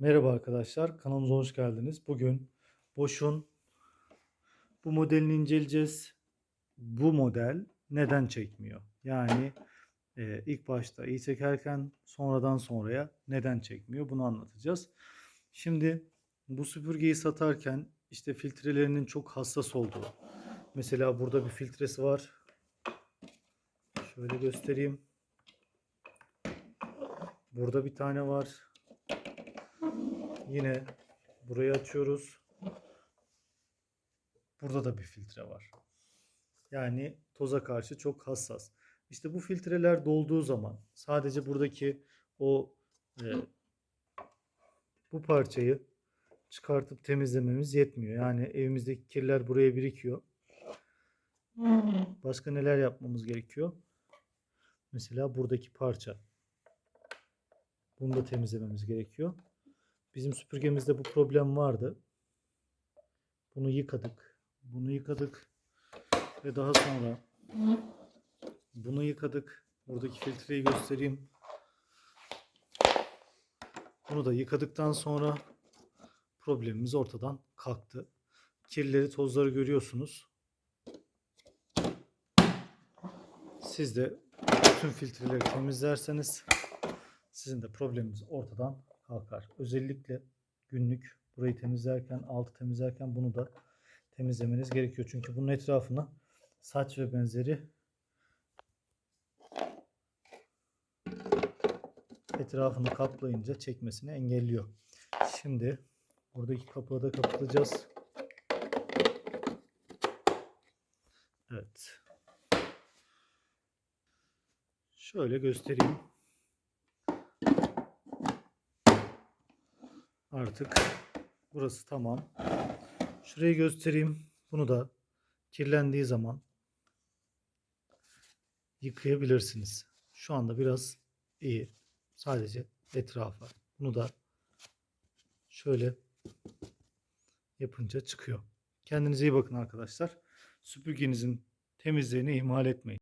Merhaba arkadaşlar, kanalımıza hoş geldiniz. Bugün Bosch'un bu modelini inceleyeceğiz. Bu model neden çekmiyor? Yani e, ilk başta iyi çekerken sonradan sonraya neden çekmiyor? Bunu anlatacağız. Şimdi bu süpürgeyi satarken işte filtrelerinin çok hassas olduğu. Mesela burada bir filtresi var. Şöyle göstereyim. Burada bir tane var. Yine burayı açıyoruz. Burada da bir filtre var. Yani toza karşı çok hassas. İşte bu filtreler dolduğu zaman sadece buradaki o e, bu parçayı çıkartıp temizlememiz yetmiyor. Yani evimizdeki kirler buraya birikiyor. Başka neler yapmamız gerekiyor? Mesela buradaki parça. Bunu da temizlememiz gerekiyor. Bizim süpürgemizde bu problem vardı. Bunu yıkadık. Bunu yıkadık. Ve daha sonra bunu yıkadık. Buradaki filtreyi göstereyim. Bunu da yıkadıktan sonra problemimiz ortadan kalktı. Kirleri, tozları görüyorsunuz. Siz de bütün filtreleri temizlerseniz sizin de probleminiz ortadan kalkar. Özellikle günlük burayı temizlerken, altı temizlerken bunu da temizlemeniz gerekiyor. Çünkü bunun etrafına saç ve benzeri etrafını kaplayınca çekmesini engelliyor. Şimdi buradaki kapağı da kapatacağız. Evet. Şöyle göstereyim. Artık burası tamam. Şurayı göstereyim. Bunu da kirlendiği zaman yıkayabilirsiniz. Şu anda biraz iyi. Sadece etrafa. Bunu da şöyle yapınca çıkıyor. Kendinize iyi bakın arkadaşlar. Süpürgenizin temizliğini ihmal etmeyin.